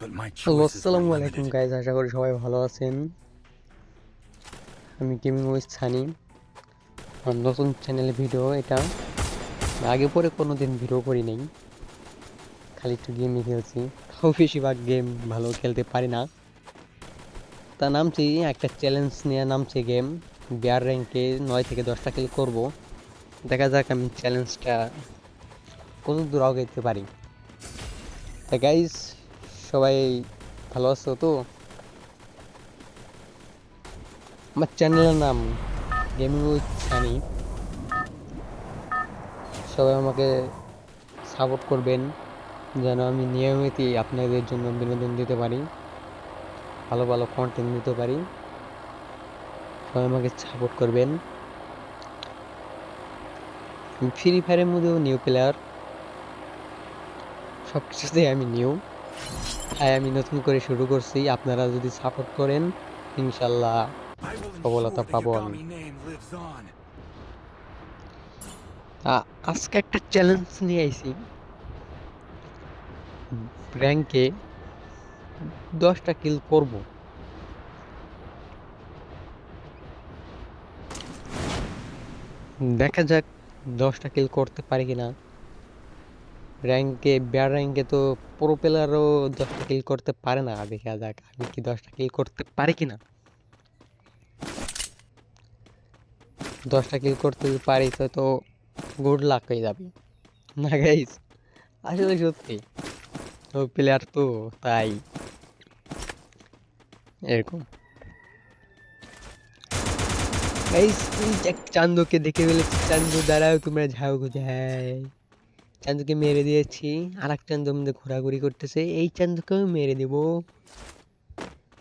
Hello আসসালামু আলাইকুম guys আশা করি সবাই ভালো আছেন। আমি গেমিং সানি আমার নতুন চ্যানেলে ভিডিও এটা। আগে পরে কোনো দিন ভিডিও করি নাই। খালি একটু গেমই খেলছি। তাও বেশিরভাগ গেম ভালো খেলতে পারি না। তা নামছি একটা চ্যালেঞ্জ নিয়ে নামছি গেম বিয়ার র্যাঙ্কে নয় থেকে দশটা কিল করব। দেখা যাক আমি চ্যালেঞ্জটা কত দূর আগাইতে পারি। তা গাইজ সবাই ভালো আছো তো? আমার চ্যানেলের নাম গেমিং উইথ সানি সবাই আমাকে সাপোর্ট করবেন, যেন আমি নিয়মিতই আপনাদের জন্য বিনোদন দিতে পারি, ভালো ভালো কন্টেন্ট দিতে পারি। সবাই আমাকে সাপোর্ট করবেন। ফ্রি ফায়ারের মধ্যেও নিউ প্লেয়ার সব কিছুতেই আমি নিউ তাই আমি নতুন করে শুরু করছি। আপনারা যদি সাপোর্ট করেন, ইনশাল্লাহ সফলতা পাবো আমি। আজকে একটা চ্যালেঞ্জ নিয়ে আইছি। র্যাঙ্কে দশটা কিল করব। দেখা যাক দশটা কিল করতে পারি কিনা। র্যাঙ্কে বেয়ার র্যাঙ্কে তো প্রো প্লেয়ারও দশটা কিল করতে পারে না দেখা যাক আমি কি দশটা কিল করতে পারি কিনা? দশটা কিল করতে পারি তো গুড লাক হয়ে যাবে। না গাইস আসলে সত্যি ও প্লেয়ার তো তাই। এরকম। গাইস চান্দুকে দেখে ফেলেছি, চান্দু, দাঁড়াও, তোমরা ঝাউ কোথায় চান্দুকে মেরে দিয়েছি। আর এক চান্দু আমাদের ঘোরাঘুরি করতেছে। এই চান্দুকেও মেরে দেব।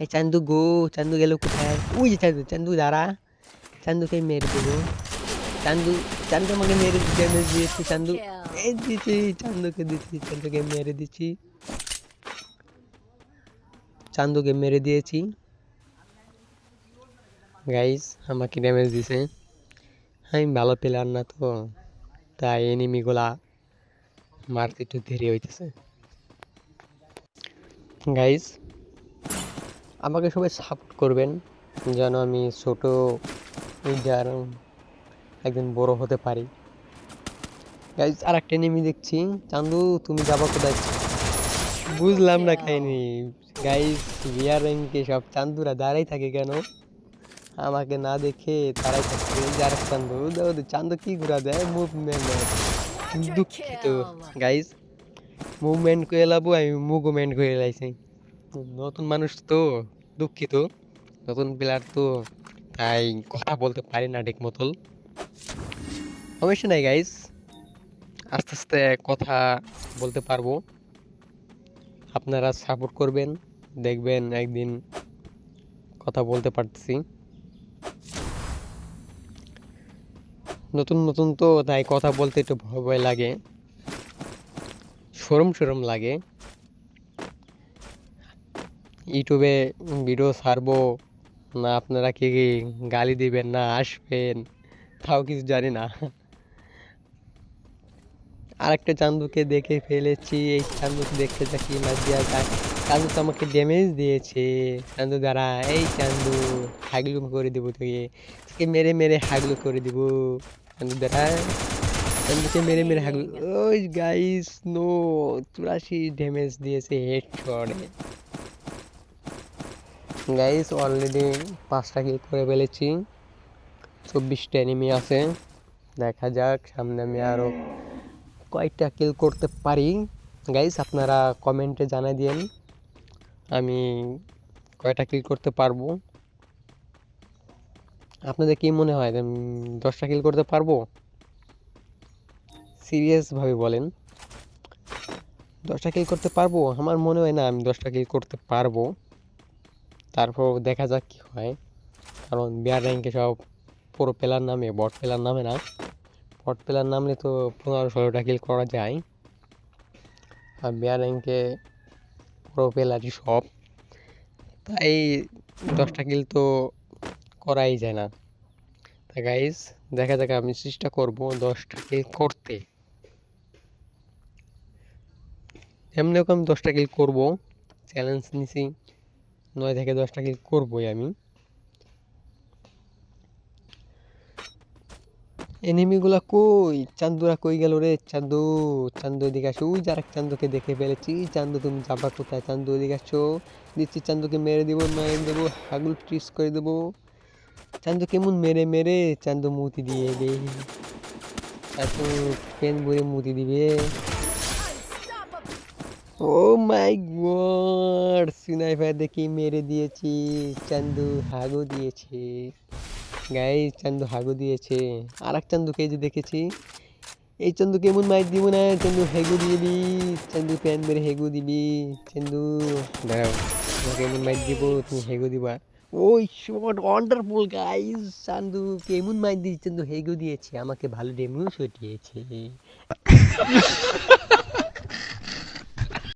এই চান্দু গো চান্দু গেল কোথায়? ওই যে চান্দু চান্দু দাঁড়া। চান্দুকে মেরে দেবো। চান্দু চান্দু আমাকে মেরে ড্যামেজ দিয়েছি চান্দু। এই দিচ্ছি চান্দুকে দিচ্ছি চান্দুকে মেরে দিচ্ছি। চান্দুকে মেরে দিয়েছি। গাইস আমাকে ড্যামেজ দিছে। আমি ভালো প্লেয়ার না তো তাই এনিমিগুলা মারতে একটু দেরি হইতেছে। গাইস আমাকে সবাই সাপোর্ট করবেন যেন আমি ছোট যার একদিন বড় হতে পারি। গাইজ আর একটা নেমে দেখছি। চান্দু তুমি যাবা কোথায়? বুঝলাম না খাইনি গাইজ বিয়ার র্যাঙ্কে সব চান্দুরা দাঁড়াই থাকে কেন? আমাকে না দেখে তারাই থাকছে এই যে আরেক চান্দু চান্দু কি ঘুরা দেয়? মুভমেন্ট দুঃখিত গাইজ মুভমেন্ট করে লাবো আমি মুভমেন্ট করে লাইছি নতুন মানুষ তো দুঃখিত নতুন প্লেয়ার তো তাই কথা বলতে পারি না ঠিক মতল সমস্যা নাই গাইস আস্তে আস্তে কথা বলতে পারব আপনারা সাপোর্ট করবেন দেখবেন একদিন কথা বলতে পারতেছি নতুন নতুন তো, তাই কথা বলতে একটু ভয় ভয় লাগে। সরম সরম লাগে। ইউটিউবে ভিডিও ছাড়বো। না, আপনারা কি গালি দিবেন না, আসবেন? তাও কিছু জানি না। আরেকটা চান্দুকে দেখে ফেলেছি। এই চান্দুকে দেখতে থাকি দেওয়া যায় চান্দু তো আমাকে ড্যামেজ দিয়েছে। চান্দু দ্বারা এই চান্দু হাগলু করে দেবো তোকে। তোকে মেরে মেরে হাগলু করে দিব। চান্দু দ্বারা চান্দুকে মেরে মেরে হাগলু ওই গাইস নো চুরাশি ড্যামেজ দিয়েছে হেড শটে গাইস অলরেডি পাঁচটা কিল করে ফেলেছি। চব্বিশটা এনিমি আছে। দেখা যাক, সামনে আমি আরও কয়েকটা কিল করতে পারি। গাইস আপনারা কমেন্টে জানাই দিন আমি কয়টা কিল করতে পারব? আপনাদের কি মনে হয় দশটা কিল করতে পারব? সিরিয়াসভাবে বলেন। দশটা কিল করতে পারব? আমার মনে হয় না আমি দশটা কিল করতে পারব। তারপর দেখা যাক কি হয়। কারণ বিয়ার র্যাঙ্কে সব পুরো প্লেয়ার নামে বট প্লেয়ার নামে না। বট প্লেয়ার নামলে তো পনেরো ষোলোটা কিল করা যায়। আর বিয়ার র্যাঙ্কে পুরো প্লেয়ারই সব। তাই দশটা কিল তো করাই যায় না। তা গাইজ দেখা যাক আমি চেষ্টা করব দশটা কিল করতে। এমনিও আমি দশটা কিল করব। চ্যালেঞ্জ নিছি। নয় থেকে দশটা কিল করবোই আমি। এনিমিগুলা কই? চান্দুরা কই গেল রে? চান্দু চান্দু এদিকে আসো। ওই যারা চান্দুকে দেখে ফেলেছি, চান্দু তুমি যাবা কোথায়? চান্দু এদিকে আসো। দিচ্ছি চান্দুকে মেরে দেবো মেরে দেবো, হাগুল ট্রিস করে দেবো। চান্দু কেমন মেরে মেরে? চান্দু মুতি দিয়ে গে চান্দু পেন ভরে মুতি দিবে। ও মাই গড স্নাইপার দেখি মেরে দিয়েছি, চান্দু হাগু দিয়েছে। গাই চান্দু হাগু দিয়েছে। আর এক চান্দুকে যে দেখেছি। এই চান্দু কেমন মাইর দিব না? চান্দু হেগু দিয়ে দি। চান্দু প্যান মেরে হেগু দিবি। চান্দু, দাঁড়াও, তোমাকে এমন মাইর দিব? তুমি হেগু দিবা। ওই শট ওয়ান্ডারফুল গাইস চান্দু কেমন মাইর দিয়েছে? চান্দু হেগু দিয়েছে। আমাকে ভালো ডেমিও ছটিয়েছে